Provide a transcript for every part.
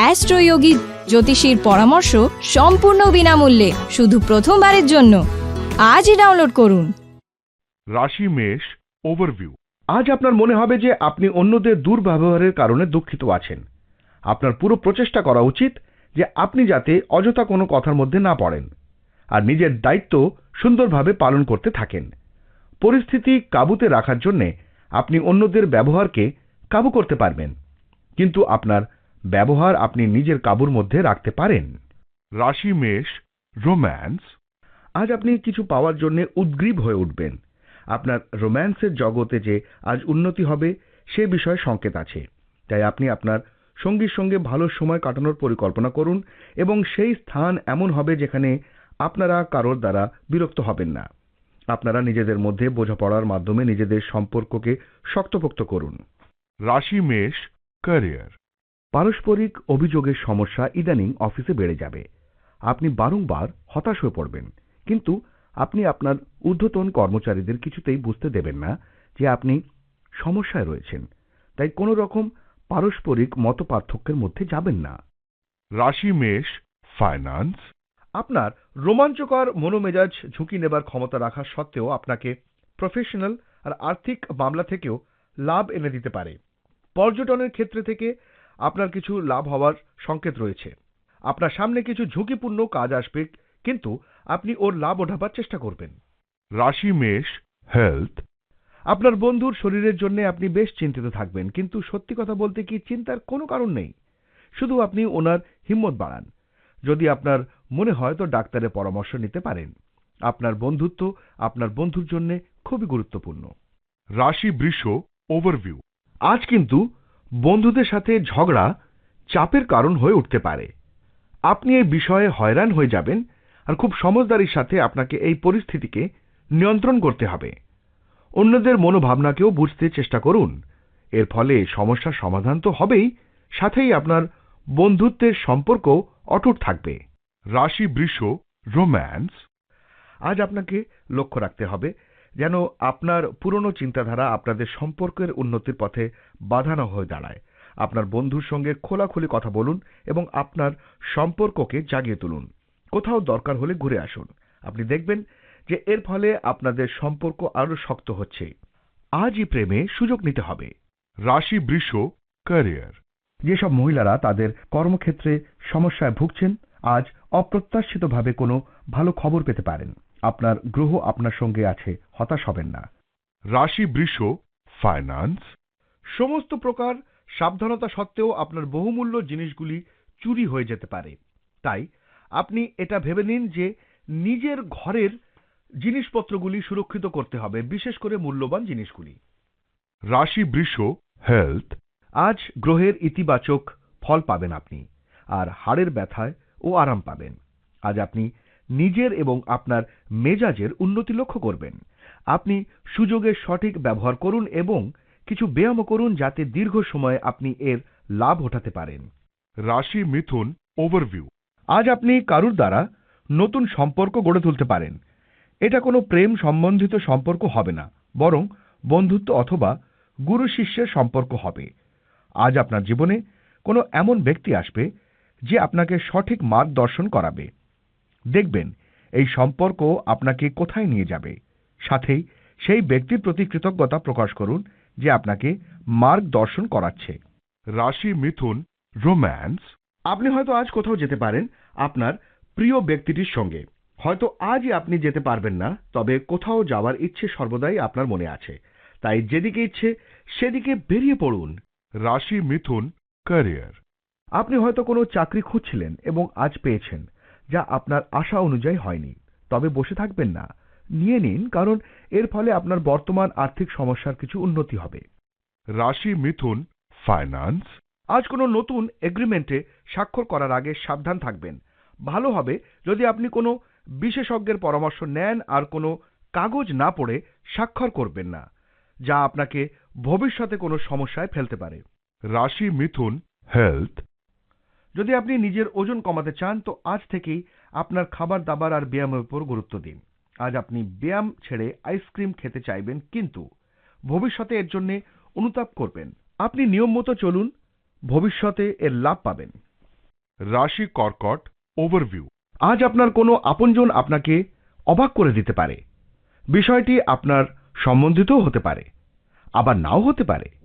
অ্যাস্ট্রোয়োগী জ্যোতিষীর পরামর্শ সম্পূর্ণ বিনামূল্যে, শুধু প্রথমবারের জন্য। আজই ডাউনলোড করুন। রাশি, মেষ ওভারভিউ আজ আপনার মনে হবে যে আপনি অন্যদের দুর্ব্যবহারের কারণে দুঃখিত আছেন। আপনার পুরো প্রচেষ্টা করা উচিত যে আপনি যাতে অযথা কোনো কথার মধ্যে না পড়েন, আর নিজের দায়িত্ব সুন্দরভাবে পালন করতে থাকেন। পরিস্থিতি কাবুতে রাখার জন্য আপনি অন্যদের ব্যবহারকে কাবু করতে পারবেন, কিন্তু আপনার ব্যবহার আপনি নিজের কাবুর মধ্যে রাখতে পারেন। রাশি, মেষ, রোম্যান্স। আজ আপনি কিছু পাওয়ার জন্য উদ্গ্রীব হয়ে উঠবেন। আপনার রোম্যান্সের জগতে যে আজ উন্নতি হবে, সে বিষয়ে সংকেত আছে। তাই আপনি আপনার সঙ্গীর সঙ্গে ভালো সময় কাটানোর পরিকল্পনা করুন এবং সেই স্থান এমন হবে যেখানে আপনারা কারোর দ্বারা বিরক্ত হবেন না। আপনারা নিজেদের মধ্যে বোঝাপড়ার মাধ্যমে নিজেদের সম্পর্ককে শক্তপোক্ত করুন। রাশি, মেষ, ক্যারিয়ার। পারস্পরিক অভিযোগের সমস্যা ইদানিং অফিসে বেড়ে যাবে। আপনি বারংবার হতাশ হয়ে পড়বেন। কিন্তু আপনি আপনার ঊর্ধ্বতন কর্মচারীদের কিছুতেই বুঝতে দেবেন না যে আপনি সমস্যায় রয়েছেন। তাই কোনো রকম পারস্পরিক মতপার্থক্যের মধ্যে যাবেন না। রাশি মেষ ফাইন্যান্স আপনার রোমাঞ্চকর মনোমেজাজ ঝুঁকি নেবার ক্ষমতা রাখা সত্ত্বেও আপনাকে প্রফেশনাল আর আর্থিক মামলা থেকেও লাভ এনে দিতে পারে। পর্যটনের ক্ষেত্রে থেকে আপনার কিছু লাভ হওয়ার সংকেত রয়েছে। আপনার সামনে কিছু ঝুঁকিপূর্ণ কাজ আসবে কিন্তু আপনি ওর লাভ ওঠাবার চেষ্টা করবেন। রাশি মেষ হেলথ। আপনার বন্ধুর শরীরের জন্য আপনি বেশ চিন্তিত থাকবেন কিন্তু সত্যি কথা বলতে কি চিন্তার কোনো কারণ নেই। শুধু আপনি ওনার হিম্মত বাড়ান। যদি আপনার মনে হয় তো ডাক্তারের পরামর্শ নিতে পারেন। আপনার বন্ধুত্ব আপনার বন্ধুর জন্য খুবই গুরুত্বপূর্ণ। রাশি বৃষ ওভারভিউ আজ কিন্তু বন্ধুদের সাথে ঝগড়া চাপের কারণ হয়ে উঠতে পারে। আপনি এই বিষয়ে হয়রান হয়ে যাবেন আর খুব সমজদারির সাথে আপনাকে এই পরিস্থিতিকে নিয়ন্ত্রণ করতে হবে। অন্যদের মনোভাবনাকেও বুঝতে চেষ্টা করুন। এর ফলে সমস্যার সমাধান তো হবেই, সাথেই আপনার বন্ধুত্বের সম্পর্ক অটুট থাকবে। রাশি বৃষ, রোম্যান্স। আজ আপনাকে লক্ষ্য রাখতে হবে যেন আপনার পুরনো চিন্তাধারা আপনাদের সম্পর্কের উন্নতির পথে বাধা না হয়ে দাঁড়ায়। আপনার বন্ধুর সঙ্গে খোলাখুলি কথা বলুন এবং আপনার সম্পর্ককে জাগিয়ে তুলুন। কোথাও দরকার হলে ঘুরে আসুন। আপনি দেখবেন যে এর ফলে আপনাদের সম্পর্ক আরও শক্ত হচ্ছে। আজই প্রেমে সুযোগ নিতে হবে। রাশি বৃষ ক্যারিয়ার। যেসব মহিলারা তাদের কর্মক্ষেত্রে সমস্যায় ভুগছেন আজ অপ্রত্যাশিতভাবে কোনো ভালো খবর পেতে পারেন। আপনার গ্রহ আপনার সঙ্গে আছে হতাশ হবেন না। রাশি বৃষ ফাইন্যান্স সমস্ত প্রকার সাবধানতা সত্ত্বেও আপনার বহুমূল্য জিনিসগুলি চুরি হয়ে যেতে পারে। তাই আপনি এটা ভেবে নিন যে নিজের ঘরের জিনিসপত্রগুলি সুরক্ষিত করতে হবে বিশেষ করে মূল্যবান জিনিসগুলি। রাশি বৃষ হেলথ আজ গ্রহের ইতিবাচক ফল পাবেন আপনি আর হাড়ের ব্যথায় ও আরাম পাবেন। আজ আপনি নিজের এবং আপনার মেজাজের উন্নতি লক্ষ্য করবেন। আপনি সুযোগের সঠিক ব্যবহার করুন এবং কিছু ব্যায়ামও করুন যাতে দীর্ঘ সময় আপনি এর লাভ ওঠাতে পারেন। রাশি মিথুন ওভারভিউ। আজ আপনি কারুর দ্বারা নতুন সম্পর্ক গড়ে তুলতে পারেন। এটা কোনো প্রেম সম্বন্ধিত সম্পর্ক হবে না বরং বন্ধুত্ব অথবা গুরু শিষ্যের সম্পর্ক হবে। আজ আপনার জীবনে কোনো এমন ব্যক্তি আসবে যে আপনাকে সঠিক মার্গদর্শন করাবে। দেখবেন, এই সম্পর্ক আপনাকে কোথায় নিয়ে যাবে। সাথেই সেই ব্যক্তির প্রতি কৃতজ্ঞতা প্রকাশ করুন যে আপনাকে মার্গদর্শন করাচ্ছে। রাশি মিথুন, রোম্যান্স। আপনি হয়তো আজ কোথাও যেতে পারেন আপনার প্রিয় ব্যক্তিটির সঙ্গে। হয়তো আজই আপনি যেতে পারবেন না, তবে কোথাও যাওয়ার ইচ্ছে সর্বদাই আপনার মনে আছে। তাই যেদিকে ইচ্ছে, সেদিকে বেরিয়ে পড়ুন। রাশি মিথুন, ক্যারিয়ার। আপনি হয়তো কোনো চাকরি খুঁজছিলেন এবং আজ পেয়েছেন। যা আপনার আশা অনুযায়ী হয়নি। তবে বসে থাকবেন না। নিয়ে নিন কারণ এর ফলে আপনার বর্তমান আর্থিক সমস্যার কিছু উন্নতি হবে। রাশি মিথুন ফাইন্যান্স? আজ কোনো নতুন এগ্রিমেন্টে স্বাক্ষর করার আগে সাবধান থাকবেন। ভালো হবে যদি আপনি কোনো বিশেষজ্ঞের পরামর্শ নেন আর কোনো কাগজ না পড়ে স্বাক্ষর করবেন না যা আপনাকে ভবিষ্যতে কোনো সমস্যায় ফেলতে পারে। রাশি মিথুন হেলথ যদি আপনি নিজের ওজন কমাতে চান তো আজ থেকেই আপনার খাবার দাবার আর ব্যায়ামের উপর গুরুত্ব দিন। আজ আপনি ব্যায়াম ছেড়ে আইসক্রিম খেতে চাইবেন কিন্তু ভবিষ্যতে এর জন্য অনুতাপ করবেন। আপনি নিয়ম মতো চলুন ভবিষ্যতে এর লাভ পাবেন। রাশি কর্কট ওভারভিউ আজ আপনার কোনো আপনজন আপনাকে অবাক করে দিতে পারে। বিষয়টি আপনার সম্বন্ধিতও হতে পারে। আবার নাও হতে পারে।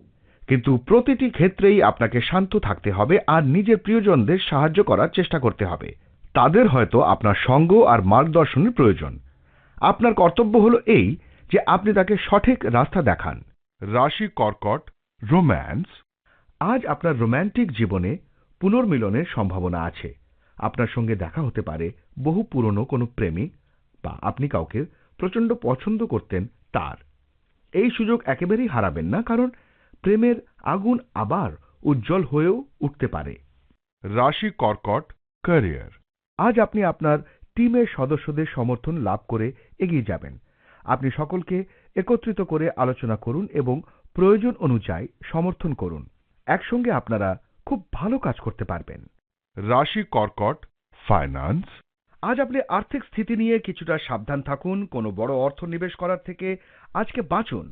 কিন্তু প্রতিটি ক্ষেত্রেই আপনাকে শান্ত থাকতে হবে আর নিজের প্রিয়জনদের সাহায্য করার চেষ্টা করতে হবে। তাদের হয়তো আপনার সঙ্গ আর মার্গদর্শনের প্রয়োজন। আপনার কর্তব্য হলো এই যে আপনি তাকে সঠিক রাস্তা দেখান। রাশি কর্কট রোম্যান্স। আজ আপনার রোম্যান্টিক জীবনে পুনর্মিলনের সম্ভাবনা আছে। আপনার সঙ্গে দেখা হতে পারে বহু পুরনো কোনো প্রেমী বা আপনি কাউকে প্রচণ্ড পছন্দ করতেন তার। এই সুযোগ একেবারেই হারাবেন না কারণ প্রেমের আগুন আবার উজ্জ্বল হয়েও উঠতে পারে। রাশি কর্কট ক্যারিয়ার। আজ আপনি আপনার টিমের সদস্যদের সমর্থন লাভ করে এগিয়ে যাবেন। আপনি সকলকে একত্রিত করে আলোচনা করুন এবং প্রয়োজন অনুযায়ী সমর্থন করুন। একসঙ্গে আপনারা খুব ভালো কাজ করতে পারবেন। রাশি কর্কট ফাইন্যান্স। আজ আপনি আর্থিক স্থিতি নিয়ে কিছুটা সাবধান থাকুন কোনো বড় অর্থ নিবেশ করার থেকে আজকে বাঁচুন।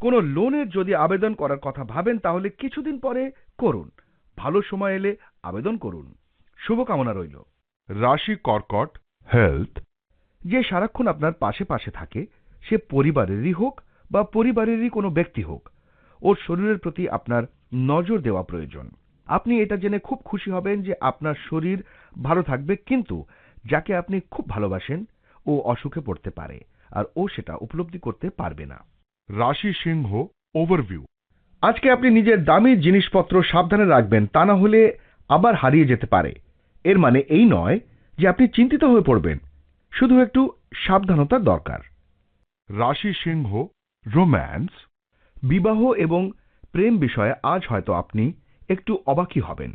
কোনো লোনের যদি আবেদন করার কথা ভাবেন তাহলে কিছুদিন পরে করুন। ভালো সময় এলে আবেদন করুন। শুভকামনা রইল। রাশি কর্কট হেলথ। যে সারাক্ষণ আপনার পাশে পাশে থাকে সে পরিবারেরই হোক বা পরিবারেরই কোনো ব্যক্তি হোক ওর শরীরের প্রতি আপনার নজর দেওয়া প্রয়োজন। আপনি এটা জেনে খুব খুশি হবেন যে আপনার শরীর ভালো থাকবে কিন্তু যাকে আপনি খুব ভালোবাসেন ও অসুখে পড়তে পারে আর ও সেটা উপলব্ধি করতে পারবে না। রাশি সিংহ ওভারভিউ আজকে আপনি নিজের দামি জিনিসপত্র সাবধানে রাখবেন, তা না হলে আবার হারিয়ে যেতে পারে। এর মানে এই নয় যে আপনি চিন্তিত হয়ে পড়বেন, শুধু একটু সাবধানতার দরকার। রাশি সিংহ রোম্যান্স বিবাহ এবং প্রেম বিষয়ে আজ হয়তো আপনি একটু অবাকই হবেন।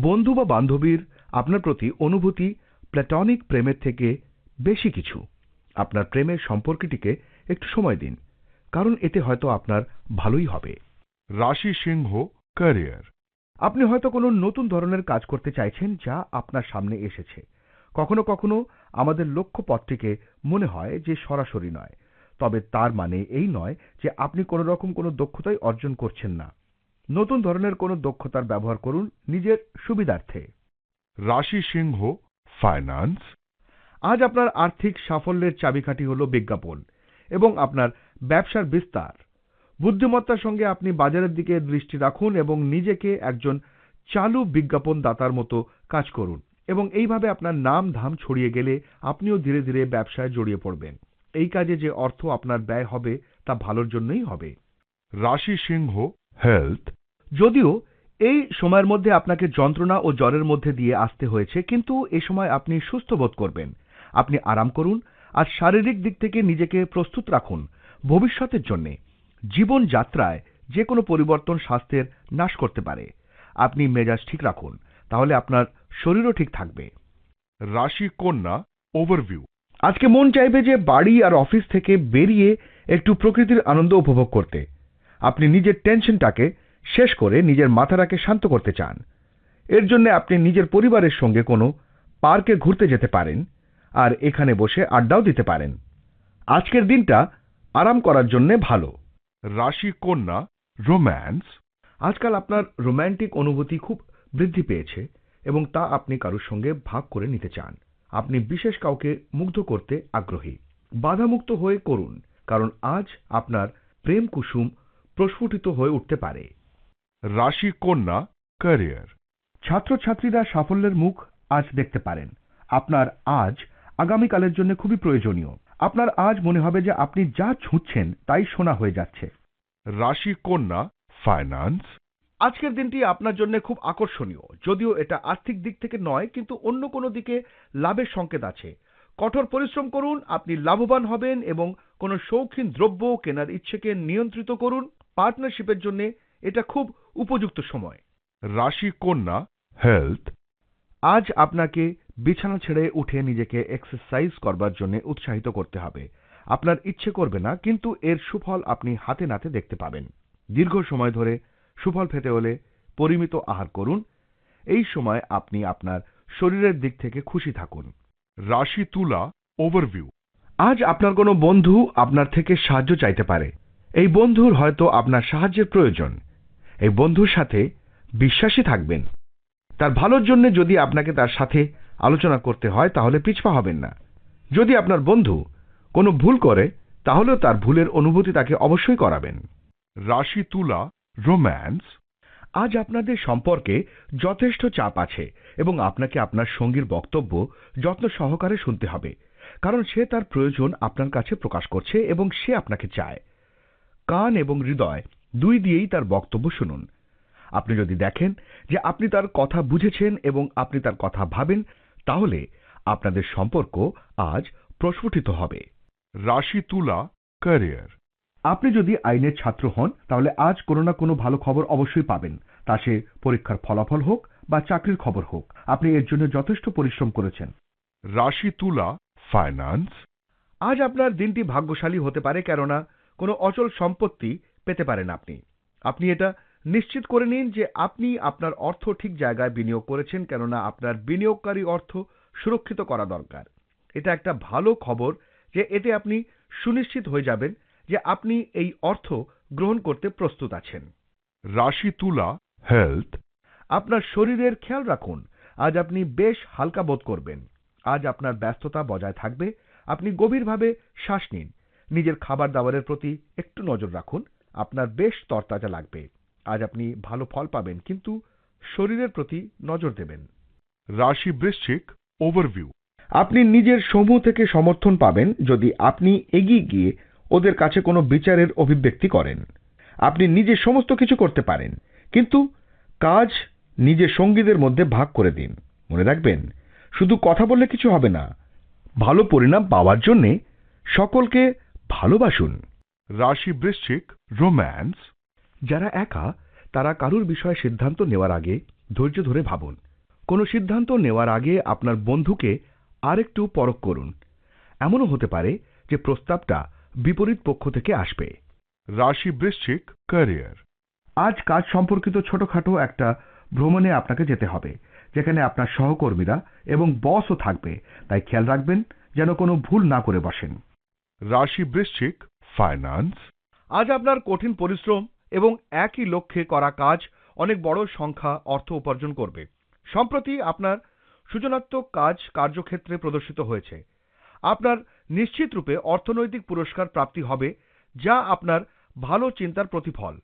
বন্ধু বা বান্ধবীর আপনার প্রতি অনুভূতি প্ল্যাটনিক প্রেমের থেকে বেশি কিছু। আপনার প্রেমের সম্পর্কটিকে একটু সময় দিন। কারণ এতে হয়তো আপনার ভালোই হবে। রাশি সিংহ ক্যারিয়ার আপনি হয়তো কোনো নতুন ধরনের কাজ করতে চাইছেন যা আপনার সামনে এসেছে। কখনো কখনো আমাদের লক্ষ্যপথটিকে মনে হয় যে সরাসরি নয় তবে তার মানে এই নয় যে আপনি কোনো রকম কোনো দক্ষতাই অর্জন করছেন না। নতুন ধরনের কোনো দক্ষতার ব্যবহার করুন নিজের সুবিধার্থে। রাশি সিংহ ফাইন্যান্স আজ আপনার আর্থিক সাফল্যের চাবিকাঠি হল বিজ্ঞাপন এবং আপনার ব্যবসার বিস্তার। বুদ্ধিমত্তার সঙ্গে আপনি বাজারের দিকে দৃষ্টি রাখুন এবং নিজেকে একজন চালু বিজ্ঞাপন দাতার মতো কাজ করুন এবং এইভাবে আপনার নাম ধাম ছড়িয়ে গেলে আপনিও ধীরে ধীরে ব্যবসায় জড়িয়ে পড়বেন। এই কাজে যে অর্থ আপনার ব্যয় হবে তা ভালোর জন্যই হবে। রাশি সিংহ, হেলথ। যদিও এই সময়ের মধ্যে আপনাকে যন্ত্রণা ও জ্বরের মধ্যে দিয়ে আসতে হয়েছে, কিন্তু এ সময় আপনি সুস্থ বোধ করবেন। আপনি আরাম করুন আর শারীরিক দিক থেকে নিজেকে প্রস্তুত রাখুন। ভবিষ্যতের জন্যে জীবন যাত্রায় যে কোনো পরিবর্তন স্বাস্থ্যের নাশ করতে পারে। আপনি মেজাজ ঠিক রাখুন, তাহলে আপনার শরীরও ঠিক থাকবে। রাশি কন্যা ওভারভিউ আজকে মন চাইবে যে বাড়ি আর অফিস থেকে বেরিয়ে একটু প্রকৃতির আনন্দ উপভোগ করতে। আপনি নিজের টেনশনটাকে শেষ করে নিজের মাথাটাকে শান্ত করতে চান। এর জন্য আপনি নিজের পরিবারের সঙ্গে কোনো পার্কে ঘুরতে যেতে পারেন, আর এখানে বসে আড্ডাও দিতে পারেন। আজকের দিনটা আরাম করার জন্য ভালো। রাশি, কন্যা রোম্যান্স আজকাল আপনার রোম্যান্টিক অনুভূতি খুব বৃদ্ধি পেয়েছে এবং তা আপনি কারোর সঙ্গে ভাগ করে নিতে চান। আপনি বিশেষ কাউকে মুগ্ধ করতে আগ্রহী। বাধামুক্ত হয়ে করুন, কারণ আজ আপনার প্রেম কুসুম প্রস্ফুটিত হয়ে উঠতে পারে। রাশি, কন্যা ক্যারিয়ার ছাত্রছাত্রীরা সাফল্যের মুখ আজ দেখতে পারেন। আপনার আজ আগামীকালের জন্য খুবই প্রয়োজনীয়। আপনার আজ মনে হবে যে আপনি যা ছুঁচ্ছেন তাই শোনা হয়ে যাচ্ছে। রাশি কন্যা ফাইন্যান্স আজকের দিনটি আপনার জন্য খুব আকর্ষণীয়। যদিও এটা আর্থিক দিক থেকে নয় কিন্তু অন্য কোনো দিকে লাভের সংকেত আছে। কঠোর পরিশ্রম করুন আপনি লাভবান হবেন এবং কোনো শৌখিন দ্রব্য কেনার ইচ্ছেকে নিয়ন্ত্রিত করুন। পার্টনারশিপের জন্য এটা খুব উপযুক্ত সময়। রাশি কন্যা হেলথ আজ আপনাকে বিছানা ছেড়ে উঠে নিজেকে এক্সারসাইজ করবার জন্য উৎসাহিত করতে হবে। আপনার ইচ্ছে করবে না, কিন্তু এর সুফল আপনি হাতে নাতে দেখতে পাবেন। দীর্ঘ সময় ধরে সুফল পেতে হলে পরিমিত আহার করুন। এই সময় আপনি আপনার শরীরের দিক থেকে খুশি থাকুন। রাশি তুলা ওভারভিউ আজ আপনার কোনো বন্ধু আপনার থেকে সাহায্য চাইতে পারে। এই বন্ধুর হয়তো আপনার সাহায্যের প্রয়োজন। এই বন্ধুর সাথে বিশ্বাসী থাকবেন। তার ভালোর জন্য যদি আপনাকে তার সাথে আলোচনা করতে হয়, তাহলে পিছপা হবেন না। যদি আপনার বন্ধু কোনো ভুল করে, তাহলেও তার ভুলের অনুভূতি তাকে অবশ্যই করাবেন। রাশি তুলা রোম্যান্স, আজ আপনাদের সম্পর্কে যথেষ্ট চাপ আছে এবং আপনাকে আপনার সঙ্গীর বক্তব্য যত্ন সহকারে শুনতে হবে, কারণ সে তার প্রয়োজন আপনার কাছে প্রকাশ করছে এবং সে আপনাকে চায়। কান এবং হৃদয় দুই দিয়েই তার বক্তব্য শুনুন। আপনি যদি দেখেন যে আপনি তার কথা বুঝেছেন এবং আপনি তার কথা ভাবেন তাহলে আপনাদের সম্পর্ক আজ প্রস্ফুটিত হবে। রাশি তুলা ক্যারিয়ার আপনি যদি আইনের ছাত্র হন তাহলে আজ কোনো না কোনো ভালো খবর অবশ্যই পাবেন। তা সে পরীক্ষার ফলাফল হোক বা চাকরির খবর হোক আপনি এর জন্য যথেষ্ট পরিশ্রম করেছেন। রাশি তুলা ফাইন্যান্স আজ আপনার দিনটি ভাগ্যশালী হতে পারে কেননা কোনো অচল সম্পত্তি পেতে পারেন আপনি। আপনি এটা নিশ্চিত করে নিন যে আপনি আপনার অর্থ ঠিক জায়গায় বিনিয়োগ করেছেন কেননা আপনার বিনিয়োগকারী অর্থ সুরক্ষিত করা দরকার। এটা একটা ভালো খবর যে এতে আপনি সুনিশ্চিত হয়ে যাবেন যে আপনি এই অর্থ গ্রহণ করতে প্রস্তুত আছেন। রাশি তুলা হেলথ আপনার শরীরের খেয়াল রাখুন আজ আপনি বেশ হালকা বোধ করবেন। আজ আপনার ব্যস্ততা বজায় থাকবে আপনি গভীরভাবে শ্বাস নিন। নিজের খাবার দাবারের প্রতি একটু নজর রাখুন আপনার বেশ তরতাজা লাগবে। আজ আপনি ভালো ফল পাবেন, কিন্তু শরীরের প্রতি নজর দেবেন। রাশি বৃশ্চিক ওভারভিউ আপনি নিজের সমূহ থেকে সমর্থন পাবেন যদি আপনি এগিয়ে গিয়ে ওদের কাছে কোনো বিচারের অভিব্যক্তি করেন। আপনি নিজে সমস্ত কিছু করতে পারেন, কিন্তু কাজ নিজের সঙ্গীদের মধ্যে ভাগ করে দিন। মনে রাখবেন, শুধু কথা বললে কিছু হবে না, ভালো পরিণাম পাওয়ার জন্যে সকলকে ভালোবাসুন। রাশি বৃশ্চিক রোম্যান্স যারা একা তারা কারুর বিষয়ে সিদ্ধান্ত নেওয়ার আগে ধৈর্য ধরে ভাবুন। কোনো সিদ্ধান্ত নেওয়ার আগে আপনার বন্ধুকে আরেকটু পরখ করুন। এমনও হতে পারে যে প্রস্তাবটা বিপরীত পক্ষ থেকে আসবে। রাশি বৃশ্চিক ক্যারিয়ার। আজ কাজ সম্পর্কিত ছোটখাটো একটা ভ্রমণে আপনাকে যেতে হবে যেখানে আপনার সহকর্মীরা এবং বসও থাকবে। তাই খেয়াল রাখবেন যেন কোনো ভুল না করে বসেন। রাশি বৃশ্চিক ফাইন্যান্স। আজ আপনার কঠিন পরিশ্রম এবং একই লক্ষ্যে করা কাজ অনেক বড় সংখ্যা অর্থ উপার্জন করবে। সম্প্রতি আপনার সূচনাত্মক কাজ কার্যক্ষেত্রে প্রদর্শিত হয়েছে। আপনার নিশ্চিত রূপে অর্থনৈতিক পুরস্কার প্রাপ্তি হবে, যা আপনার ভালো চিন্তার প্রতিফল।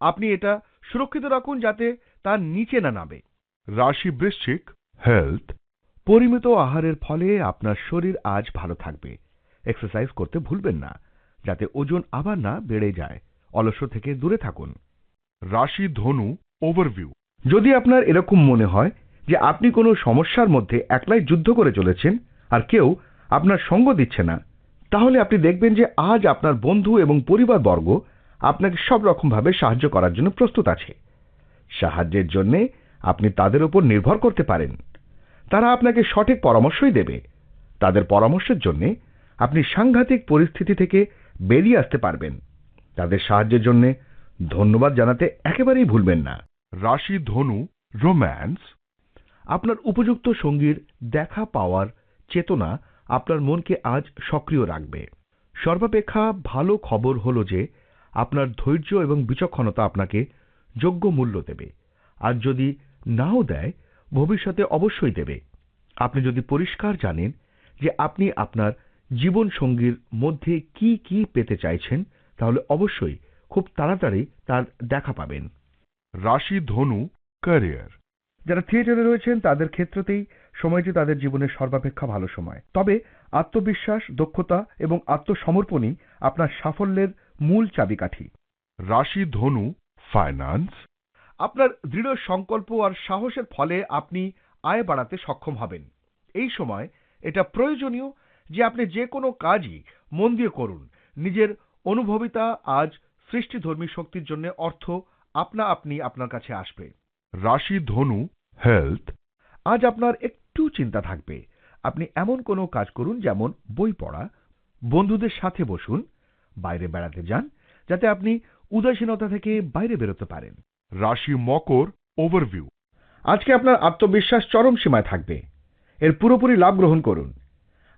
আপনি এটা সুরক্ষিত রাখুন যাতে তার নিচে না নামে। রাশি বৃশ্চিক হেলথ পরিমিত আহারের ফলে আপনার শরীর আজ ভালো থাকবে। এক্সারসাইজ করতে ভুলবেন না, যাতে ওজন আবার না বেড়ে যায়। অলস্য থেকে দূরে থাকুন। রাশি ধনু ওভারভিউ যদি আপনার এরকম মনে হয় যে আপনি কোনো সমস্যার মধ্যে একলাই যুদ্ধ করে চলেছেন আর কেউ আপনার সঙ্গ দিচ্ছে না, তাহলে আপনি দেখবেন যে আজ আপনার বন্ধু এবং পরিবারবর্গ আপনাকে সব রকমভাবে সাহায্য করার জন্য প্রস্তুত আছে। সাহায্যের জন্য আপনি তাদের উপর নির্ভর করতে পারেন। তারা আপনাকে সঠিক পরামর্শই দেবে। তাদের পরামর্শের জন্য আপনি সাংঘাতিক পরিস্থিতি থেকে বেরিয়ে আসতে পারবেন। তাদের সাহায্যের জন্য ধন্যবাদ জানাতে একেবারেই ভুলবেন না। রাশি ধনু রোম্যান্স। আপনার উপযুক্ত সঙ্গীর দেখা পাওয়ার চেতনা আপনার মনকে আজ সক্রিয় রাখবে। সর্বাপেক্ষা ভালো খবর হলো যে আপনার ধৈর্য এবং বিচক্ষণতা আপনাকে যোগ্য মূল্য দেবে। আর যদি নাও দেয় ভবিষ্যতে অবশ্যই দেবে। আপনি যদি পরিষ্কার জানেন যে আপনি আপনার জীবন সঙ্গীর মধ্যে কি কি পেতে চাইছেন তাহলে অবশ্যই খুব তাড়াতাড়ি তার দেখা পাবেন। রাশি ধনু ক্যারিয়ার যারা থিয়েটারে রয়েছেন তাদের ক্ষেত্রতেই সময়টি তাদের জীবনের সর্বাপেক্ষা ভালো সময়। তবে আত্মবিশ্বাস দক্ষতা এবং আত্মসমর্পণই আপনার সাফল্যের মূল চাবিকাঠি। রাশি ধনু ফাইন্যান্স আপনার দৃঢ় সংকল্প আর সাহসের ফলে আপনি আয় বাড়াতে সক্ষম হবেন। এই সময় এটা প্রয়োজনীয় যে আপনি যে কোনো কাজই মন দিয়ে করুন। নিজের অনুভবিতা আজ সৃষ্টিধর্মী শক্তির জন্য অর্থ আপনা আপনি আপনার কাছে আসবে। রাশি ধনু হেলথ আজ আপনার একটু চিন্তা থাকবে। আপনি এমন কোনো কাজ করুন যেমন বই পড়া বন্ধুদের সাথে বসুন বাইরে বেড়াতে যান যাতে আপনি উদাসীনতা থেকে বাইরে বেরোতে পারেন। রাশি মকর ওভারভিউ আজকে আপনার আত্মবিশ্বাস চরম সীমায় থাকবে। এর পুরোপুরি লাভ গ্রহণ করুন।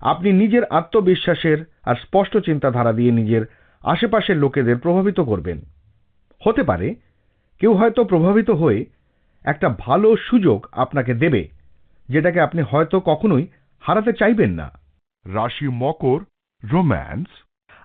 আপনি নিজের আত্মবিশ্বাসের আর স্পষ্ট চিন্তাধারা দিয়ে নিজের আশেপাশের লোকেদের প্রভাবিত করবেন। হতে পারে কেউ হয়তো প্রভাবিত হয়ে একটা ভালো সুযোগ আপনাকে দেবে, যেটাকে আপনি হয়তো কখনোই হারাতে চাইবেন না। রাশি মকর, রোম্যান্স,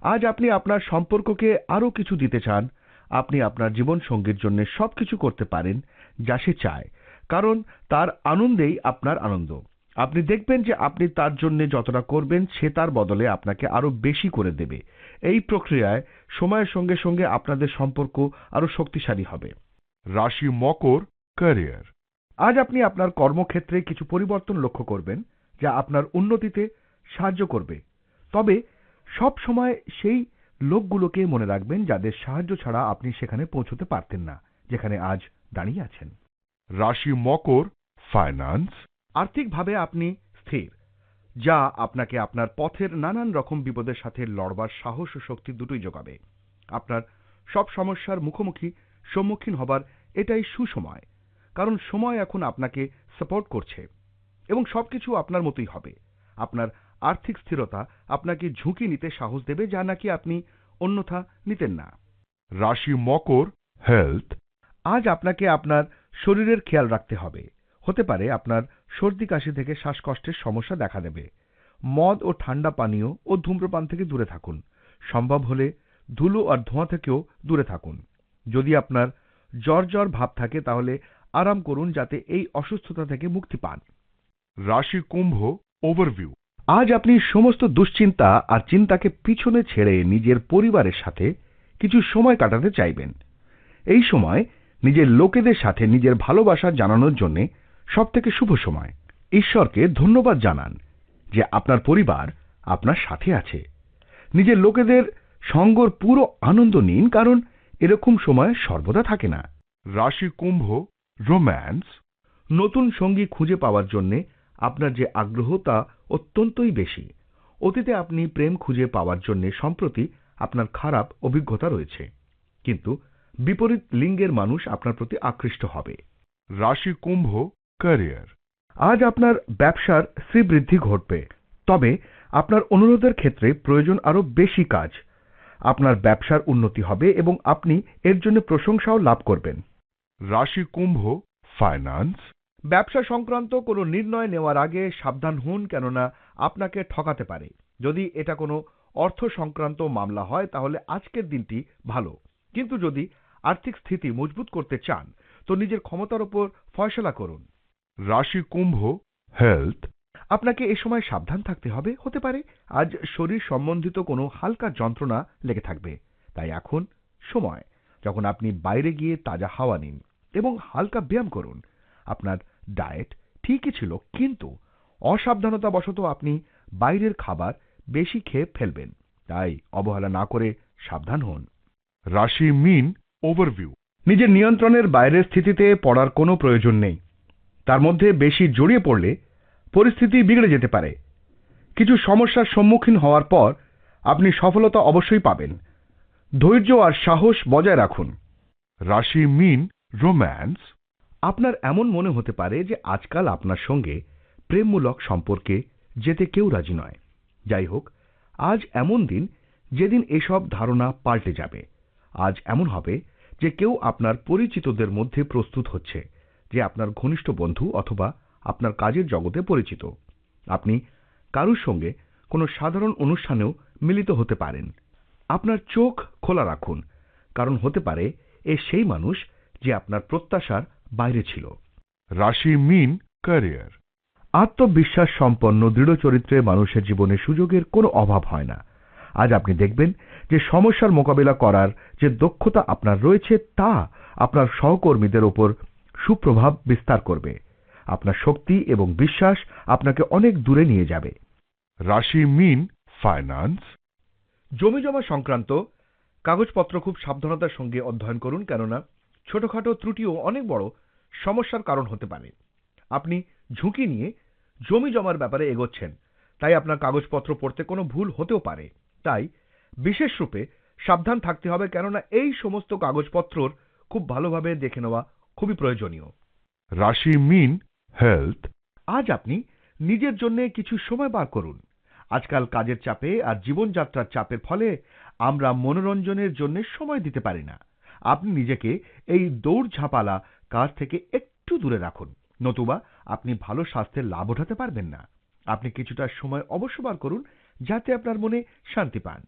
আজ আপনি আপনার সম্পর্ককে আরও কিছু দিতে চান। আপনি আপনার জীবন সঙ্গীর জন্য সবকিছু করতে পারেন যা সে চায়, কারণ তার আনন্দেই আপনার আনন্দ। আপনি দেখবেন যে আপনি তার জন্য যতটা করবেন, সে তার বদলে আপনাকে আরও বেশি করে দেবে। এই প্রক্রিয়ায় সময়ের সঙ্গে সঙ্গে আপনাদের সম্পর্ক আরও শক্তিশালী হবে। রাশি মকর ক্যারিয়ার আজ আপনি আপনার কর্মক্ষেত্রে কিছু পরিবর্তন লক্ষ্য করবেন, যা আপনার উন্নতিতে সাহায্য করবে। তবে সব সময় সেই লোকগুলোকে মনে রাখবেন যাদের সাহায্য ছাড়া আপনি সেখানে পৌঁছতে পারতেন না, যেখানে আজ দাঁড়িয়ে আছেন। রাশি মকর ফাইন্যান্স আর্থিকভাবে আপনি স্থির। যা আপনাকে আপনার পথের নানান রকম বিপদের সাথে লড়বার সাহস ও শক্তি দুটোই যোগাবে। আপনার সব সমস্যার মুখোমুখি সম্মুখীন হবার এটাই সুসময় কারণ সময় এখন আপনাকে সাপোর্ট করছে এবং সবকিছু আপনার মতোই হবে। আপনার আর্থিক স্থিরতা আপনাকে ঝুঁকি নিতে সাহস দেবে যা নাকি আপনি অন্যথা নিতেন না। রাশি মকর হেলথ আজ আপনাকে আপনার শরীরের খেয়াল রাখতে হবে। হতে পারে আপনার সর্দি কাশি থেকে শ্বাসকষ্টের সমস্যা দেখা দেবে। মদ ও ঠান্ডা পানীয় ও ধূম্রপান থেকে দূরে থাকুন। সম্ভব হলে ধুলো আর ধোঁয়া থেকেও দূরে থাকুন। যদি আপনার জ্বর জ্বর ভাব থাকে তাহলে আরাম করুন যাতে এই অসুস্থতা থেকে মুক্তি পান। রাশি কুম্ভ ওভারভিউ আজ আপনি সমস্ত দুশ্চিন্তা আর চিন্তাকে পিছনে ছেড়ে নিজের পরিবারের সাথে কিছু সময় কাটাতে চাইবেন। এই সময় নিজের লোকেদের সাথে নিজের ভালোবাসা জানানোর জন্য সবথেকে শুভ সময়। ঈশ্বরকে ধন্যবাদ জানান যে আপনার পরিবার আপনার সাথে আছে। নিজের লোকেদের সঙ্গর পুরো আনন্দ নিন কারণ এরকম সময় সর্বদা থাকে না। রাশি কুম্ভ, রোম্যান্স, নতুন সঙ্গী খুঁজে পাওয়ার জন্য আপনার যে আগ্রহ তা অত্যন্তই বেশি। অতীতে আপনি প্রেম খুঁজে পাওয়ার জন্য সম্প্রতি আপনার খারাপ অভিজ্ঞতা রয়েছে। কিন্তু বিপরীত লিঙ্গের মানুষ আপনার প্রতি আকৃষ্ট হবে। রাশি কুম্ভ ক্যারিয়ার আজ আপনার ব্যবসার শ্রীবৃদ্ধি ঘটবে। তবে আপনার অনুরোধের ক্ষেত্রে প্রয়োজন আরও বেশি কাজ। আপনার ব্যবসার উন্নতি হবে এবং আপনি এর জন্য প্রশংসাও লাভ করবেন। রাশি কুম্ভ ফাইন্যান্স ব্যবসা সংক্রান্ত কোনো নির্ণয় নেওয়ার আগে সাবধান হন কেননা আপনাকে ঠকাতে পারে। যদি এটা কোনো অর্থ সংক্রান্ত মামলা হয়, তাহলে আজকের দিনটি ভালো। কিন্তু যদি আর্থিক স্থিতি মজবুত করতে চান, তো নিজের ক্ষমতার উপর ফয়সলা করুন। রাশি কুম্ভ হেলথ আপনাকে এ সময় সাবধান থাকতে হবে। হতে পারে আজ শরীর সম্বন্ধিত কোনো হালকা যন্ত্রণা লেগে থাকবে। তাই এখন সময়। যখন আপনি বাইরে গিয়ে তাজা হাওয়া নিন এবং হালকা ব্যায়াম করুন। আপনার ডায়েট ঠিকই ছিল, কিন্তু অসাবধানতা বশত আপনি বাইরের খাবার বেশি খেয়ে ফেলবেন। তাই অবহেলা না করে সাবধান হন। রাশি মিন ওভারভিউ নিজের নিয়ন্ত্রণের বাইরের স্থিতিতে পড়ার কোনো প্রয়োজন নেই। তার মধ্যে বেশি জড়িয়ে পড়লে পরিস্থিতি বিগড়ে যেতে পারে। কিছু সমস্যার সম্মুখীন হওয়ার পর আপনি সফলতা অবশ্যই পাবেন। ধৈর্য আর সাহস বজায় রাখুন। রাশি মিন রোম্যান্স। আপনার এমন মনে হতে পারে যে আজকাল আপনার সঙ্গে প্রেমমূলক সম্পর্কে যেতে কেউ রাজি নয়। যাই হোক আজ এমন দিন যেদিন এসব ধারণা পাল্টে যাবে। আজ এমন হবে যে কেউ আপনার পরিচিতদের মধ্যে প্রস্তুত হচ্ছে। যে আপনার ঘনিষ্ঠ বন্ধু অথবা আপনার কাজের জগতে পরিচিত। আপনি কারুর সঙ্গে কোনো সাধারণ অনুষ্ঠানেও মিলিত হতে পারেন। আপনার চোখ খোলা রাখুন কারণ হতে পারে এ সেই মানুষ যে আপনার প্রত্যাশার বাইরে ছিল। রাশি মিন ক্যারিয়ার আত্মবিশ্বাস সম্পন্ন দৃঢ় চরিত্রের মানুষের জীবনে সুযোগের কোনো অভাব হয় না। আজ আপনি দেখবেন যে সমস্যার মোকাবিলা করার যে দক্ষতা আপনার রয়েছে তা আপনার সহকর্মীদের উপর সুপ্রভাব বিস্তার করবে। আপনার শক্তি এবং বিশ্বাস আপনাকে অনেক দূরে নিয়ে যাবে। রাশি মিন ফাইন্যান্স জমি জমা সংক্রান্ত কাগজপত্র খুব সাবধানতার সঙ্গে অধ্যয়ন করুন কেননা ছোটখাটো ত্রুটিও অনেক বড় সমস্যার কারণ হতে পারে। আপনি ঝুঁকি নিয়ে জমি জমার ব্যাপারে এগোচ্ছেন তাই আপনার কাগজপত্র পড়তে কোনো ভুল হতেও পারে। তাই বিশেষ রূপে সাবধান থাকতে হবে কেননা এই সমস্ত কাগজপত্রর খুব ভালোভাবে দেখে নেওয়া খুবই প্রয়োজনীয়। রাশি মিন হেলথ আজ আপনি নিজের জন্য কিছু সময় বার করুন। আজকাল কাজের চাপে আর জীবনযাত্রার চাপের ফলে আমরা মনোরঞ্জনের জন্য সময় দিতে পারি না। আপনি নিজেকে এই দৌড় ঝাঁপালা কাজ থেকে একটু দূরে রাখুন নতুবা আপনি ভালো স্বাস্থ্যের লাভ ওঠাতে পারবেন না। আপনি কিছুটা সময় অবশ্য বার করুন যাতে আপনার মনে শান্তি পান।